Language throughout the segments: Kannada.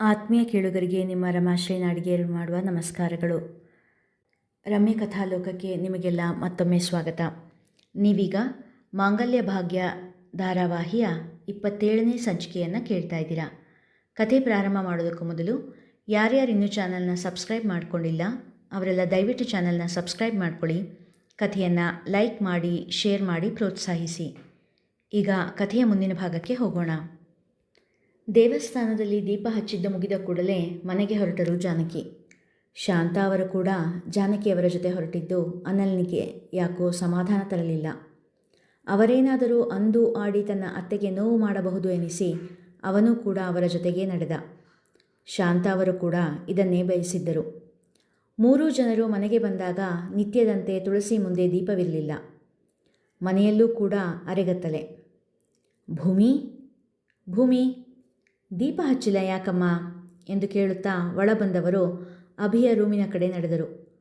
ಆತ್ಮೀಯ ಕೇಳುಗರಿಗೆ ನಿಮ್ಮ ರಮಾಶ್ರೀ ನಾಡಿಗೇರು ಮಾಡುವ ನಮಸ್ಕಾರಗಳು. ರಮ್ಯ ಕಥಾಲೋಕಕ್ಕೆ ನಿಮಗೆಲ್ಲ ಮತ್ತೊಮ್ಮೆ ಸ್ವಾಗತ. ನೀವೀಗ ಮಾಂಗಲ್ಯ ಭಾಗ್ಯ ಧಾರಾವಾಹಿಯ ಇಪ್ಪತ್ತೇಳನೇ ಸಂಚಿಕೆಯನ್ನು ಕೇಳ್ತಾ ಇದ್ದೀರಾ. ಕಥೆ ಪ್ರಾರಂಭ ಮಾಡೋದಕ್ಕೂ ಮೊದಲು ಯಾರ್ಯಾರು ಇನ್ನೂ ಚಾನಲ್ನ ಸಬ್ಸ್ಕ್ರೈಬ್ ಮಾಡಿಕೊಂಡಿಲ್ಲ, ಅವರೆಲ್ಲ ದಯವಿಟ್ಟು ಚಾನಲ್ನ ಸಬ್ಸ್ಕ್ರೈಬ್ ಮಾಡ್ಕೊಳ್ಳಿ. ಕಥೆಯನ್ನು ಲೈಕ್ ಮಾಡಿ, ಶೇರ್ ಮಾಡಿ ಪ್ರೋತ್ಸಾಹಿಸಿ. ಈಗ ಕಥೆಯ ಮುಂದಿನ ಭಾಗಕ್ಕೆ ಹೋಗೋಣ. ದೇವಸ್ಥಾನದಲ್ಲಿ ದೀಪ ಹಚ್ಚಿದ್ದ ಮುಗಿದ ಕೂಡಲೇ ಮನೆಗೆ ಹೊರಟರು ಜಾನಕಿ. ಶಾಂತ ಅವರು ಕೂಡ ಜಾನಕಿಯವರ ಜೊತೆ ಹೊರಟಿದ್ದು ಅನಲ್ನಿಗೆ ಯಾಕೋ ಸಮಾಧಾನ ತರಲಿಲ್ಲ. ಅವರೇನಾದರೂ ಅಂದು ಆಡಿ ತನ್ನ ಅತ್ತೆಗೆ ನೋವು ಮಾಡಬಹುದು ಎನಿಸಿ ಅವನೂ ಕೂಡ ಅವರ ಜೊತೆಗೇ ನಡೆದ. ಶಾಂತ ಅವರು ಕೂಡ ಇದನ್ನೇ ಬಯಸಿದ್ದರು. ಮೂರೂ ಜನರು ಮನೆಗೆ ಬಂದಾಗ ನಿತ್ಯದಂತೆ ತುಳಸಿ ಮುಂದೆ ದೀಪವಿರಲಿಲ್ಲ. ಮನೆಯಲ್ಲೂ ಕೂಡ ಅರೆಗತ್ತಲೆ. ಭೂಮಿ? ಭೂಮಿ? ದೀಪ ಹಚ್ಚಿಲ್ಲ ಯಾಕಮ್ಮ? ಎಂದು ಕೇಳುತ್ತಾ ಒಳಬಂದವರು ಅಭಿಯ ರೂಮಿನ ಕಡೆ ನಡೆದರು.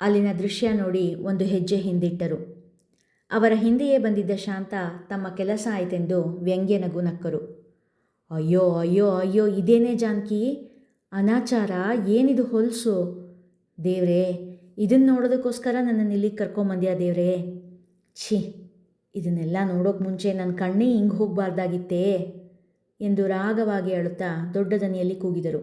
ಅಲ್ಲಿನ ದೃಶ್ಯ ನೋಡಿ ಒಂದು ಹೆಜ್ಜೆ ಹಿಂದಿಟ್ಟರು. ಅವರ ಹಿಂದೆಯೇ ಬಂದಿದ್ದ ಶಾಂತ ತಮ್ಮ ಕೆಲಸ ಆಯಿತೆಂದು ವ್ಯಂಗ್ಯ ನಗು ನಕ್ಕರು. ಅಯ್ಯೋ ಅಯ್ಯೋ ಅಯ್ಯೋ, ಇದೇನೇ ಜಾನಕಿ? ಅನಾಚಾರ? ಏನಿದು ಹೊಲಸು? ದೇವ್ರೇ ಇದನ್ನು ನೋಡೋದಕ್ಕೋಸ್ಕರ ನನ್ನನ್ನು ಇಲ್ಲಿಗೆ ಕರ್ಕೊಂಬಂದ್ಯಾ ದೇವ್ರೇ? ಛೀ, ಇದನ್ನೆಲ್ಲ ನೋಡೋಕೆ ಮುಂಚೆ ನನ್ನ ಕಣ್ಣೇ ಹಿಂಗೆ ಹೋಗಬಾರ್ದಾಗಿತ್ತೇ? ಎಂದು ರಾಗವಾಗಿ ಅಳುತ್ತಾ ದೊಡ್ಡ ದನಿಯಲ್ಲಿ ಕೂಗಿದರು.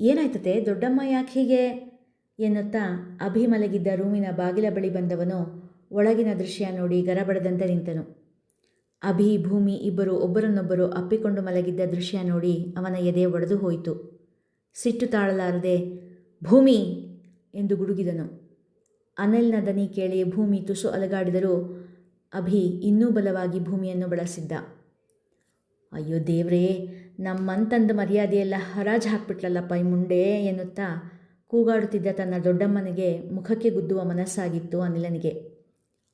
ಏನಾಯ್ತತೆ ದೊಡ್ಡಮ್ಮ ಯಾಕೆ ಹೀಗೆ? ಎನ್ನುತ್ತಾ ಅಭಿ ಮಲಗಿದ್ದ ರೂಮಿನ ಬಾಗಿಲ ಬಳಿ ಬಂದವನು ಒಳಗಿನ ದೃಶ್ಯ ನೋಡಿ ಗರಬಡದಂತೆ ನಿಂತನು. ಅಭಿ, ಭೂಮಿ ಇಬ್ಬರು ಒಬ್ಬರನ್ನೊಬ್ಬರು ಅಪ್ಪಿಕೊಂಡು ಮಲಗಿದ್ದ ದೃಶ್ಯ ನೋಡಿ ಅವನ ಎದೆ ಒಡೆದು ಹೋಯಿತು. ಸಿಟ್ಟು ತಾಳಲಾರದೆ, ಭೂಮಿ ಎಂದು ಗುಡುಗಿದನು. ಅನಿಲ್ನ ದನಿ ಕೇಳಿ ಭೂಮಿ ತುಸು ಅಲಗಾಡಿದರೂ ಅಭಿ ಇನ್ನೂ ಬಲವಾಗಿ ಭೂಮಿಯನ್ನು ಬಳಸಿದ್ದ. ಅಯ್ಯೋ ದೇವ್ರೇ, ನಮ್ಮಂತಂದ ಮರ್ಯಾದೆಯೆಲ್ಲ ಹರಾಜು ಹಾಕ್ಬಿಟ್ಲಲ್ಲಪ್ಪ ಈ ಮುಂಡೆ ಎನ್ನುತ್ತಾ ಕೂಗಾಡುತ್ತಿದ್ದ ತನ್ನ ದೊಡ್ಡಮ್ಮನಿಗೆ ಮುಖಕ್ಕೆ ಗುದ್ದುವ ಮನಸ್ಸಾಗಿತ್ತು ಅನಿಲನಿಗೆ.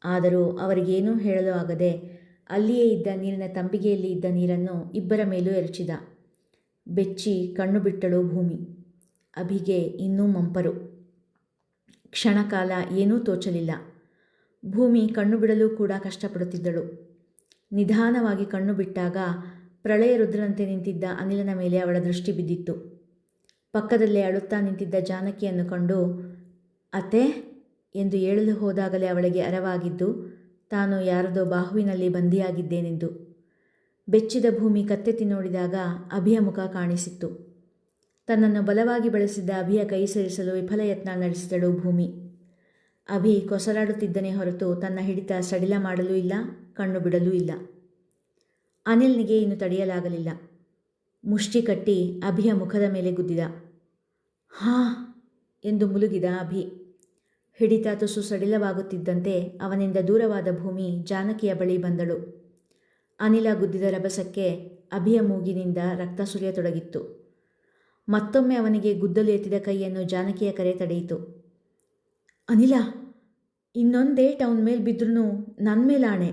ಆದರೂ ಅವರಿಗೇನೂ ಹೇಳಲು ಆಗದೆ ಅಲ್ಲಿಯೇ ಇದ್ದ ನೀರಿನ ತಂಬಿಗೆಯಲ್ಲಿ ಇದ್ದ ನೀರನ್ನು ಇಬ್ಬರ ಮೇಲೂ ಎರಚಿದ. ಬೆಚ್ಚಿ ಕಣ್ಣು ಬಿಟ್ಟಳು ಭೂಮಿ. ಅಭಿಗೆ ಇನ್ನೂ ಮಂಪರು. ಕ್ಷಣಕಾಲ ಏನೂ ತೋಚಲಿಲ್ಲ. ಭೂಮಿ ಕಣ್ಣು ಬಿಡಲು ಕೂಡ ಕಷ್ಟಪಡುತ್ತಿದ್ದಳು. ನಿಧಾನವಾಗಿ ಕಣ್ಣು ಬಿಟ್ಟಾಗ ಪ್ರಳಯ ರುದ್ರನಂತೆ ನಿಂತಿದ್ದ ಅನಿಲನ ಮೇಲೆ ಅವಳ ದೃಷ್ಟಿ ಬಿದ್ದಿತ್ತು. ಪಕ್ಕದಲ್ಲೇ ಅಳುತ್ತಾ ನಿಂತಿದ್ದ ಜಾನಕಿಯನ್ನು ಕಂಡು, ಅತ್ತೆ, ಎಂದು ಹೇಳಲು ಹೋದಾಗಲೇ ಅವಳಿಗೆ ಅರವಾಗಿದ್ದು, ತಾನು ಯಾರದೋ ಬಾಹುವಿನಲ್ಲಿ ಬಂದಿಯಾಗಿದ್ದೇನೆಂದು. ಬೆಚ್ಚಿದ ಭೂಮಿ ಕತ್ತೆತ್ತಿ ನೋಡಿದಾಗ ಅಭಿಯ ಮುಖ ಕಾಣಿಸಿತ್ತು. ತನ್ನನ್ನು ಬಲವಾಗಿ ಬಳಸಿದ್ದ ಅಭಿಯ ಕೈ ಸೇರಿಸಲು ವಿಫಲ ಯತ್ನ ನಡೆಸಿದಳು ಭೂಮಿ. ಅಭಿ ಕೊಸರಾಡುತ್ತಿದ್ದನೇ ಹೊರತು ತನ್ನ ಹಿಡಿತ ಸಡಿಲ ಮಾಡಲೂ ಇಲ್ಲ, ಕಣ್ಣು ಬಿಡಲೂ ಇಲ್ಲ. ಅನಿಲ್ನಿಗೆ ಇನ್ನು ತಡೆಯಲಾಗಲಿಲ್ಲ. ಮುಷ್ಟಿ ಕಟ್ಟಿ ಅಭಿಯ ಮುಖದ ಮೇಲೆ ಗುದ್ದಿದ. ಹಾ ಎಂದು ಮುಲುಗಿದ ಅಭಿ. ಹಿಡಿತ ತುಸು ಸಡಿಲವಾಗುತ್ತಿದ್ದಂತೆ ಅವನಿಂದ ದೂರವಾದ ಭೂಮಿ ಜಾನಕಿಯ ಬಳಿ ಬಂದಳು. ಅನಿಲ ಗುದ್ದಿದ ರಭಸಕ್ಕೆ ಅಭಿಯ ಮೂಗಿನಿಂದ ರಕ್ತ ಸುರಿಯತೊಡಗಿತ್ತು. ಮತ್ತೊಮ್ಮೆ ಅವನಿಗೆ ಗುದ್ದಲು ಎತ್ತಿದ ಕೈಯನ್ನು ಜಾನಕಿಯ ಕರೆ ತಡೆಯಿತು. ಅನಿಲ, ಇನ್ನೊಂದೇ ಟೌನ್ ಮೇಲೆ ಬಿದ್ರೂ ನನ್ನ ಮೇಲಾಣೆ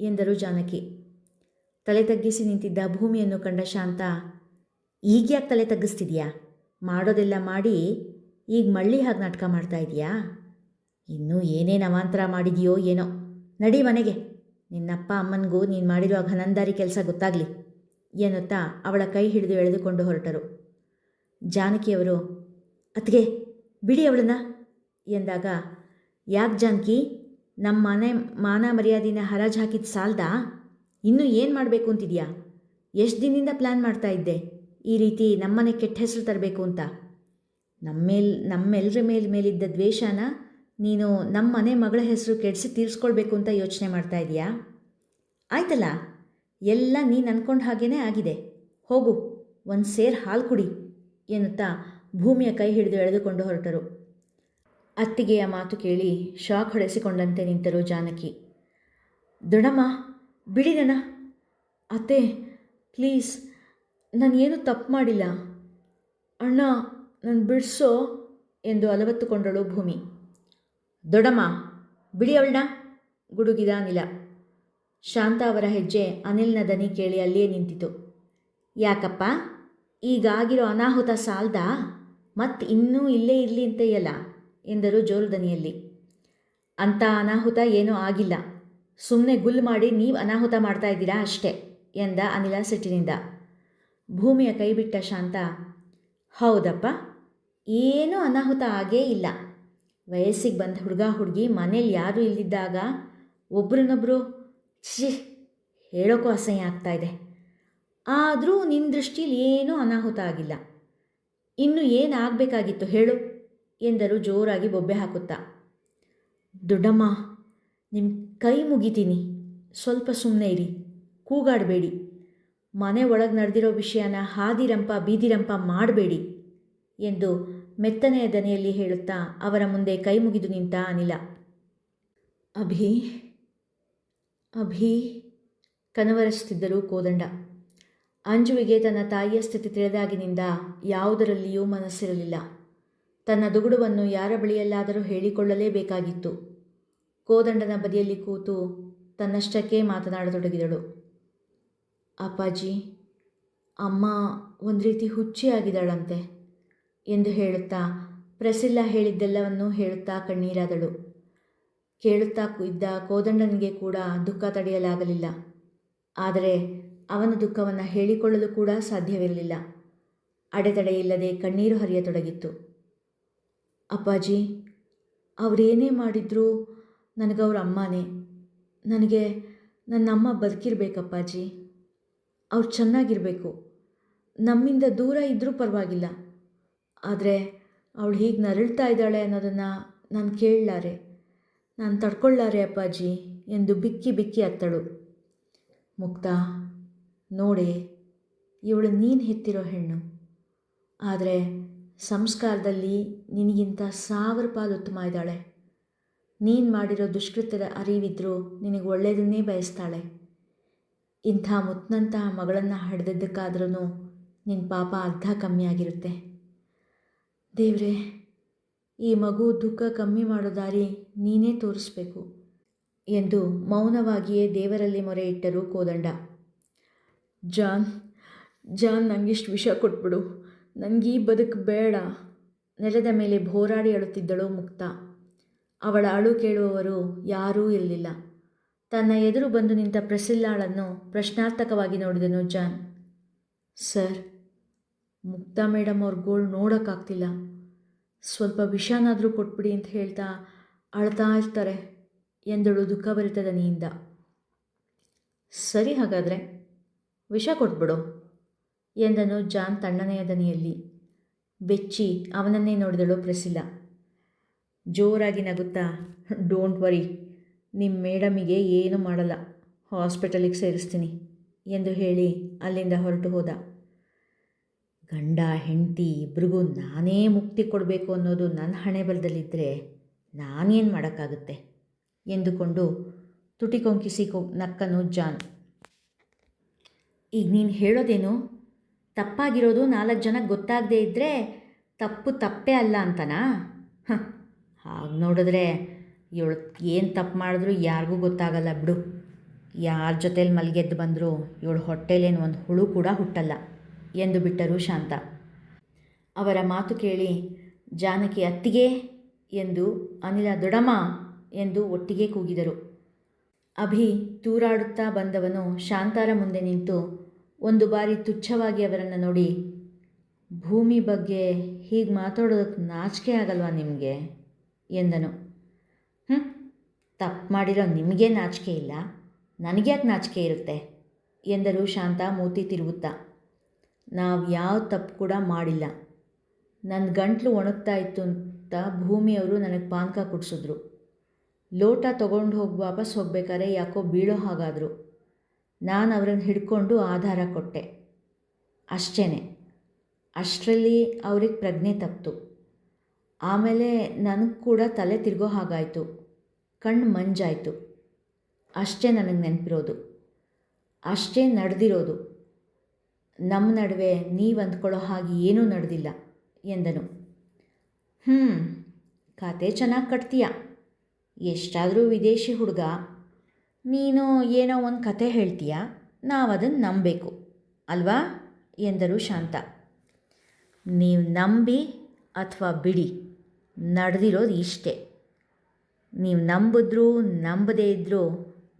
ಎಂದರು ಜಾನಕಿ. ತಲೆ ತಗ್ಗಿಸಿ ನಿಂತಿದ್ದ ಭೂಮಿಯನ್ನು ಕಂಡ ಶಾಂತ, ಈಗ್ಯಾಕೆ ತಲೆ ತಗ್ಗಿಸ್ತಿದ್ಯಾ? ಮಾಡೋದೆಲ್ಲ ಮಾಡಿ ಈಗ ಮಳ್ಳಿ ಹಾಗೆ ನಾಟಕ ಮಾಡ್ತಾ ಇದೆಯಾ? ಇನ್ನೂ ಏನೇನು ಅವಾಂತರ ಮಾಡಿದೆಯೋ ಏನೋ. ನಡಿ ಮನೆಗೆ. ನಿನ್ನಪ್ಪ ಅಮ್ಮನಿಗೂ ನೀನು ಮಾಡಿರೋ ಘನಂದಾರಿ ಕೆಲಸ ಗೊತ್ತಾಗಲಿ ಎನ್ನುತ್ತಾ ಅವಳ ಕೈ ಹಿಡಿದು ಎಳೆದುಕೊಂಡು ಹೊರಟರು. ಜಾನಕಿಯವರು ಅತ್ಗೆ ಬಿಡಿ ಅವಳನ್ನ ಎಂದಾಗ, ಯಾಕೆ ಜಾನಕಿ? ನಮ್ಮ ಮನೆ ಮಾನ ಮರ್ಯಾದಿನ ಹರಾಜು ಹಾಕಿದ ಸಾಲ್ದಾ? ಇನ್ನೂ ಏನು ಮಾಡಬೇಕು ಅಂತಿದೆಯಾ? ಎಷ್ಟು ದಿನದಿಂದ ಪ್ಲ್ಯಾನ್ ಮಾಡ್ತಾ ಇದ್ದೆ? ಈ ರೀತಿ ನಮ್ಮನೆ ಕೆಟ್ಟ ಹೆಸರು ತರಬೇಕು ಅಂತ. ನಮ್ಮೇಲ್ ನಮ್ಮೆಲ್ಲರ ಮೇಲೆ ಮೇಲಿದ್ದ ದ್ವೇಷನ ನೀನು ನಮ್ಮ ಮನೆ ಮಗಳ ಹೆಸರು ಕೆಡಿಸಿ ತೀರಿಸ್ಕೊಳ್ಬೇಕು ಅಂತ ಯೋಚನೆ ಮಾಡ್ತಾ ಇದೆಯಾ? ಆಯ್ತಲ್ಲ, ಎಲ್ಲ ನೀನು ಅಂದ್ಕೊಂಡು ಹಾಗೇನೇ ಆಗಿದೆ. ಹೋಗು, ಒಂದು ಸೇರ್ ಹಾಲು ಕುಡಿ, ಎನ್ನುತ್ತಾ ಭೂಮಿಯ ಕೈ ಹಿಡಿದು ಎಳೆದುಕೊಂಡು ಹೊರಟರು. ಅತ್ತಿಗೆಯ ಮಾತು ಕೇಳಿ ಶಾಕ್ ಹೊಡೆಸಿಕೊಂಡಂತೆ ನಿಂತರು ಜಾನಕಿ. ದೊಡಮ್ಮ ಬಿಡಿದನ? ಅತ್ತೆ ಪ್ಲೀಸ್ ನಾನೇನು ತಪ್ಪು ಮಾಡಿಲ್ಲ. ಅಣ್ಣ, ನಾನು ಬಿಡಿಸೋ ಎಂದು ಅಲವತ್ತುಕೊಂಡಳು ಭೂಮಿ. ದೊಡಮ್ಮ ಬಿಡಿ ಅವಳನ್ನ. ಗುಡುಗಿದ ಅನಿಲ. ಶಾಂತ ಅವರ ಹೆಜ್ಜೆ ಅನಿಲ್ನ ದನಿ ಕೇಳಿ ಅಲ್ಲಿಯೇ ನಿಂತಿತು. ಯಾಕಪ್ಪ? ಈಗಾಗಿರೋ ಅನಾಹುತ ಸಾಲ್ದ? ಮತ್ತೆ ಇನ್ನೂ ಇಲ್ಲೇ ಇರಲಿ ಅಂತೆಯಲ್ಲ? ಎಂದರು ಜೋರು ದನಿಯಲ್ಲಿ. ಅಂಥ ಅನಾಹುತ ಏನೂ ಆಗಿಲ್ಲ. ಸುಮ್ಮನೆ ಗುಲ್ ಮಾಡಿ ನೀವು ಅನಾಹುತ ಮಾಡ್ತಾ ಇದ್ದೀರಾ ಅಷ್ಟೇ, ಎಂದ ಅನಿಲ ಸಿಟ್ಟಿನಿಂದ ಭೂಮಿಯ ಕೈಬಿಟ್ಟ ಶಾಂತ, ಹೌದಪ್ಪ, ಏನೂ ಅನಾಹುತ ಆಗೇ ಇಲ್ಲ. ವಯಸ್ಸಿಗೆ ಬಂದ ಹುಡುಗ ಹುಡುಗಿ ಮನೇಲಿ ಯಾರೂ ಇಲ್ಲದಿದ್ದಾಗ ಒಬ್ರನ್ನೊಬ್ಬರು ಛಿ ಹೇಳೋಕ್ಕೂ ಅಸಹ್ಯ ಆಗ್ತಾ ಇದೆ. ಆದರೂ ನಿನ್ನ ದೃಷ್ಟಿಯಲ್ಲಿ ಏನೂ ಅನಾಹುತ ಆಗಿಲ್ಲ. ಇನ್ನು ಏನಾಗಬೇಕಾಗಿತ್ತು ಹೇಳು, ಎಂದರು ಜೋರಾಗಿ ಬೊಬ್ಬೆ ಹಾಕುತ್ತಾ. ದೊಡ್ಡಮ್ಮ ನಿಮ್ಮ ಕೈ ಮುಗಿತೀನಿ. ಸ್ವಲ್ಪ ಸುಮ್ಮನೆ ಇರಿ. ಕೂಗಾಡಬೇಡಿ. ಮನೆ ಒಳಗೆ ನಡೆದಿರೋ ವಿಷಯನ ಹಾದಿರಂಪ ಬೀದಿರಂಪ ಮಾಡಬೇಡಿ ಎಂದು ಮೆತ್ತನೆಯ ದನೆಯಲ್ಲಿ ಹೇಳುತ್ತಾ ಅವರ ಮುಂದೆ ಕೈ ಮುಗಿದು ನಿಂತ ಅನಿಲ. ಅಭಿ ಅಭಿ ಕನವರಿಸುತ್ತಿದ್ದರು ಕೋದಂಡ. ಅಂಜುವಿಗೆ ತನ್ನ ತಾಯಿಯ ಸ್ಥಿತಿ ತಿಳಿದಾಗಿನಿಂದ ಯಾವುದರಲ್ಲಿಯೂ ಮನಸ್ಸಿರಲಿಲ್ಲ. ತನ್ನ ದುಗುಡುವನ್ನು ಯಾರ ಬಳಿಯಲ್ಲಾದರೂ ಹೇಳಿಕೊಳ್ಳಲೇಬೇಕಾಗಿತ್ತು. ಕೋದಂಡನ ಬದಿಯಲ್ಲಿ ಕೂತು ತನ್ನಷ್ಟಕ್ಕೇ ಮಾತನಾಡತೊಡಗಿದಳು. ಅಪ್ಪಾಜಿ, ಅಮ್ಮ ಒಂದು ರೀತಿ ಹುಚ್ಚಿಯಾಗಿದ್ದಾಳಂತೆ ಎಂದು ಹೇಳುತ್ತಾ ಪ್ರಸಿಲ್ಲ ಹೇಳಿದ್ದೆಲ್ಲವನ್ನೂ ಹೇಳುತ್ತಾ ಕಣ್ಣೀರಾದಳು. ಕೇಳುತ್ತಾ ಇದ್ದ ಕೋದಂಡನಿಗೆ ಕೂಡ ದುಃಖ ತಡೆಯಲಾಗಲಿಲ್ಲ. ಆದರೆ ಅವನ ದುಃಖವನ್ನು ಹೇಳಿಕೊಳ್ಳಲು ಕೂಡ ಸಾಧ್ಯವಿರಲಿಲ್ಲ. ಅಡೆತಡೆಯಿಲ್ಲದೆ ಕಣ್ಣೀರು ಹರಿಯತೊಡಗಿತ್ತು. ಅಪ್ಪಾಜಿ, ಅವರೇನೇ ಮಾಡಿದರೂ ನನಗವ್ರ ಅಮ್ಮನೇ. ನನಗೆ ನನ್ನ ಅಮ್ಮ ಬದುಕಿರ್ಬೇಕಪ್ಪಾಜಿ. ಅವ್ರು ಚೆನ್ನಾಗಿರಬೇಕು. ನಮ್ಮಿಂದ ದೂರ ಇದ್ದರೂ ಪರವಾಗಿಲ್ಲ. ಆದರೆ ಅವಳು ಹೀಗೆ ನರಳ್ತಾ ಇದ್ದಾಳೆ ಅನ್ನೋದನ್ನು ನಾನು ಕೇಳಲಾರೆ. ನಾನು ತಡ್ಕೊಳ್ಳಾರೆ ಅಪ್ಪಾಜಿ ಎಂದು ಬಿಕ್ಕಿ ಬಿಕ್ಕಿ ಅತ್ತಳು. ಮುಕ್ತ, ನೋಡೆ, ಇವಳು ನೀನು ಹೆತ್ತಿರೋ ಹೆಣ್ಣು. ಆದರೆ ಸಂಸ್ಕಾರದಲ್ಲಿ ನಿನಗಿಂತ ಸಾವಿರ ಪಾಲು ಉತ್ತಮ ಇದ್ದಾಳೆ. ನೀನು ಮಾಡಿರೋ ದುಷ್ಕೃತ್ಯದ ಅರಿವಿದ್ರೂ ನಿನಗೆ ಒಳ್ಳೆಯದನ್ನೇ ಬಯಸ್ತಾಳೆ. ಇಂಥ ಮುತ್ತನಂತಹ ಮಗಳನ್ನು ಹಡ್ದಿದ್ದಕ್ಕಾದ್ರೂ ನಿನ್ನ ಪಾಪ ಅರ್ಧ ಕಮ್ಮಿ ಆಗಿರುತ್ತೆ. ದೇವ್ರೆ, ಈ ಮಗು ದುಃಖ ಕಮ್ಮಿ ಮಾಡೋ ದಾರಿ ನೀನೇ ತೋರಿಸ್ಬೇಕು ಎಂದು ಮೌನವಾಗಿಯೇ ದೇವರಲ್ಲಿ ಮೊರೆ ಇಟ್ಟರು ಕೋದಂಡ. ಜಾನ್ ಜಾನ್ ನನಗಿಷ್ಟು ವಿಷ ಕೊಟ್ಬಿಡು. ನನಗೀ ಬದುಕು ಬೇಡ. ನೆಲದ ಮೇಲೆ ಭೋರಾಡಿ ಅಳುತ್ತಿದ್ದಳು ಮುಕ್ತ. ಅವಳ ಅಳು ಕೇಳುವವರು ಯಾರೂ ಇರಲಿಲ್ಲ. ತನ್ನ ಎದುರು ಬಂದು ನಿಂತ ಪ್ರಸಿಲ್ಲಾಳನ್ನು ಪ್ರಶ್ನಾರ್ಥಕವಾಗಿ ನೋಡಿದನು ಜಾನ್. ಸರ್, ಮುಕ್ತಾ ಮೇಡಮ್ ಅವ್ರ ಗೋಳ್ ನೋಡೋಕ್ಕಾಗ್ತಿಲ್ಲ. ಸ್ವಲ್ಪ ವಿಷನಾದರೂ ಕೊಟ್ಬಿಡಿ ಅಂತ ಹೇಳ್ತಾ ಅಳ್ತಾ ಇರ್ತಾರೆ ಎಂದಳು ದುಃಖಭರಿತ ದನಿಯಿಂದ ಸರಿ ಹಾಗಾದರೆ, ವಿಷ ಕೊಟ್ಬಿಡು ಎಂದನು ಜಾನ್ ತಣ್ಣನೆಯ ದನಿಯಲ್ಲಿ. ಬೆಚ್ಚಿ ಅವನನ್ನೇ ನೋಡಿದಳು ಪ್ರಸಿಲ್ಲ. ಜೋರಾಗಿ ನಗುತ್ತಾ, ಡೋಂಟ್ ವರಿ ನಿಮ್ಮ ಮೇಡಮಿಗೆ ಏನೂ ಮಾಡಲ್ಲ, ಹಾಸ್ಪಿಟಲಿಗೆ ಸೇರಿಸ್ತೀನಿ, ಎಂದು ಹೇಳಿ ಅಲ್ಲಿಂದ ಹೊರಟು ಹೋದ. ಗಂಡ, ಹೆಂಡತಿ ಇಬ್ರಿಗೂ ನಾನೇ ಮುಕ್ತಿ ಕೊಡಬೇಕು ಅನ್ನೋದು ನನ್ನ ಹಣೆ ಬರದಲ್ಲಿದ್ದರೆ ನಾನೇನು ಮಾಡೋಕ್ಕಾಗುತ್ತೆ? ಎಂದುಕೊಂಡು ತುಟಿ ಕೊಂಕಿಸಿ ಕೊ, ನಕ್ಕನು ಜಾನ್. ಈಗ ನೀನು ಹೇಳೋದೇನು? ತಪ್ಪಾಗಿರೋದು ನಾಲ್ಕು ಜನಕ್ಕೆ ಗೊತ್ತಾಗದೇ ಇದ್ದರೆ ತಪ್ಪು ತಪ್ಪೇ ಅಲ್ಲ ಅಂತನಾ? ಹಾಂ ಹಾಗೆ ನೋಡಿದ್ರೆ ಇವಳು ಏನು ತಪ್ಪು ಮಾಡಿದ್ರು ಯಾರಿಗೂ ಗೊತ್ತಾಗಲ್ಲ ಬಿಡು. ಯಾರ ಜೊತೇಲಿ ಮಲ್ಗೆದ್ದು ಬಂದರೂ ಇವಳು ಹೊಟ್ಟೆಲೇನು ಒಂದು ಹುಳು ಕೂಡ ಹುಟ್ಟಲ್ಲ ಎಂದು ಬಿಟ್ಟರು ಶಾಂತ. ಅವರ ಮಾತು ಕೇಳಿ, ಜಾನಕಿ ಅತ್ತಿಗೆ? ಎಂದು ಅನಿಲ ದೊಡಮ್ಮ? ಎಂದು ಒಟ್ಟಿಗೆ ಕೂಗಿದರು. ಅಭಿ ತೂರಾಡುತ್ತಾ ಬಂದವನು ಶಾಂತಾರ ಮುಂದೆ ನಿಂತು ಒಂದು ಬಾರಿ ತುಚ್ಛವಾಗಿ ಅವರನ್ನು ನೋಡಿ, ಭೂಮಿ ಬಗ್ಗೆ ಹೀಗೆ ಮಾತಾಡೋದಕ್ಕೆ ನಾಚಿಕೆ ಆಗಲ್ವಾ ನಿಮಗೆ? ಎಂದನು. ಹ್ಞೂ ತಪ್ಪು ಮಾಡಿರೋ ನಿಮಗೆ ನಾಚಿಕೆ ಇಲ್ಲ? ನನಗ್ಯಾಕೆ ನಾಚಿಕೆ ಇರುತ್ತೆ? ಎಂದರು ಶಾಂತ ಮೂತಿ ತಿರುಗುತ್ತಾ ನಾವು ಯಾವ ತಪ್ಪು ಕೂಡ ಮಾಡಿಲ್ಲ. ನನ್ನ ಗಂಟ್ಲು ಒಣಗ್ತಾ ಇತ್ತು ಅಂತ ಭೂಮಿಯವರು ನನಗೆ ಪಾನಕ ಕುಡಿಸಿದ್ರು. ಲೋಟ ತೊಗೊಂಡು ಹೋಗಿ ವಾಪಸ್ ಹೋಗ್ಬೇಕಾದ್ರೆ ಯಾಕೋ ಬೀಳೋ ಹಾಗಾದರು. ನಾನು ಅವರನ್ನು ಹಿಡ್ಕೊಂಡು ಆಧಾರ ಕೊಟ್ಟೆ. ಅಷ್ಟೇ ಅಷ್ಟರಲ್ಲಿ ಅವ್ರಿಗೆ ಪ್ರಜ್ಞೆ ತಪ್ಪಿತು ಆಮೇಲೆ ನನಗೆ ಕೂಡ ತಲೆ ತಿರುಗೋ ಹಾಗಾಯಿತು. ಕಣ್ಣು ಮಂಜಾಯಿತು. ಅಷ್ಟೇ ನನಗೆ ನೆನಪಿರೋದು. ಅಷ್ಟೇ ನಡೆದಿರೋದು. ನಮ್ಮ ನಡುವೆ ನೀವು ಅಂದ್ಕೊಳ್ಳೋ ಹಾಗೆ ಏನೂ ನಡೆದಿಲ್ಲ ಎಂದನು. ಹ್ಞೂ ಖಾತೆ ಚೆನ್ನಾಗಿ ಕಟ್ತೀಯ? ಎಷ್ಟಾದರೂ ವಿದೇಶಿ ಹುಡುಗ. ನೀನು ಏನೋ ಒಂದು ಕತೆ ಹೇಳ್ತೀಯ? ನಾವು ಅದನ್ನು ನಂಬಬೇಕು, ಅಲ್ವಾ? ಎಂದರು ಶಾಂತ. ನೀವು ನಂಬಿ ಅಥವಾ ಬಿಡಿ. ನಡೆದಿರೋದು ಇಷ್ಟೇ. ನೀವು ನಂಬಿದ್ರೂ ನಂಬದೇ ಇದ್ದರೂ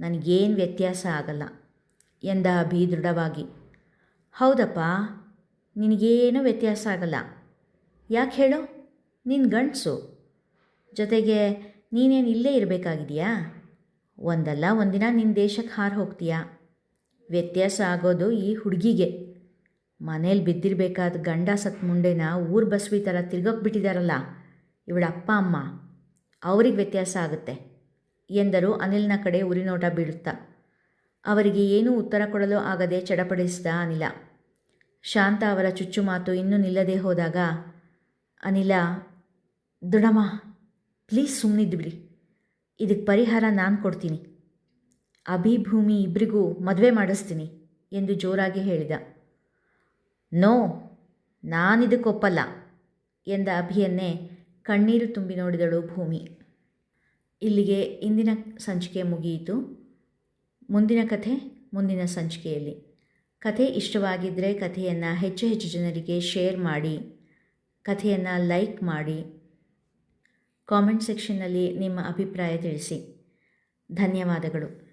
ನನಗೇನು ವ್ಯತ್ಯಾಸ ಆಗಲ್ಲ, ಎಂದ ಅಭಿ ದೃಢವಾಗಿ. ಹೌದಪ್ಪ, ನಿನಗೇನು ವ್ಯತ್ಯಾಸ ಆಗಲ್ಲ. ಯಾಕೆ ಹೇಳು? ನಿನ್ನ ಗಂಡಸು. ಜೊತೆಗೆ ನೀನೇನು ಇಲ್ಲೇ ಇರಬೇಕಾಗಿದೆಯಾ ಒಂದಲ್ಲ, ಒಂದಿನ ನಿನ್ನ ದೇಶಕ್ಕೆ ಹಾರು ಹೋಗ್ತೀಯಾ? ವ್ಯತ್ಯಾಸ ಆಗೋದು ಈ ಹುಡುಗಿಗೆ. ಮನೇಲಿ ಬಿದ್ದಿರಬೇಕಾದ ಗಂಡ ಸತ್ ಮುಂಡೆನ ಊರು ಬಸ್ವಿ ಥರ ಬಿಟ್ಟಿದಾರಲ್ಲ. ಇವಳ ಅಪ್ಪ, ಅಮ್ಮ, ಅವ್ರಿಗೆ ವ್ಯತ್ಯಾಸ ಆಗುತ್ತೆ ಎಂದರು. ಅನಿಲ್ನ ಕಡೆ ಉರಿನೋಟ ಬೀಳುತ್ತಾ, ಅವರಿಗೆ ಏನೂ ಉತ್ತರ ಕೊಡಲು ಆಗದೆ ಚಡಪಡಿಸಿದ ಅನಿಲ. ಶಾಂತ ಅವರ ಚುಚ್ಚು ಮಾತು ಇನ್ನೂ ನಿಲ್ಲದೆ ಹೋದಾಗ, ಅನಿಲ ದೃಢಮ್ಮ ಪ್ಲೀಸ್ ಸುಮ್ಮನಿದ್ಬಿಡಿ ಇದಕ್ಕೆ ಪರಿಹಾರ ನಾನು ಕೊಡ್ತೀನಿ. ಅಭಿಭೂಮಿ ಇಬ್ಬರಿಗೂ ಮದುವೆ ಮಾಡಿಸ್ತೀನಿ ಎಂದು ಜೋರಾಗಿ ಹೇಳಿದ. ನೋ ನಾನಿದಕ್ಕೊಪ್ಪಲ್ಲ ಎಂದ ಅಭಿಯನ್ನೇ ಕಣ್ಣೀರು ತುಂಬಿ ನೋಡಿದಳು ಭೂಮಿ. ಇಲ್ಲಿಗೆ ಇಂದಿನ ಸಂಚಿಕೆ ಮುಗಿಯಿತು. ಮುಂದಿನ ಕಥೆ ಮುಂದಿನ ಸಂಚಿಕೆಯಲ್ಲಿ. ಕಥೆ ಇಷ್ಟವಾಗಿದ್ದರೆ ಕಥೆಯನ್ನು ಹೆಚ್ಚು ಹೆಚ್ಚು ಜನರಿಗೆ ಶೇರ್ ಮಾಡಿ, ಕಥೆಯನ್ನು ಲೈಕ್ ಮಾಡಿ. ಕಾಮೆಂಟ್ ಸೆಕ್ಷನ್ನಲ್ಲಿ ನಿಮ್ಮ ಅಭಿಪ್ರಾಯ ತಿಳಿಸಿ. ಧನ್ಯವಾದಗಳು.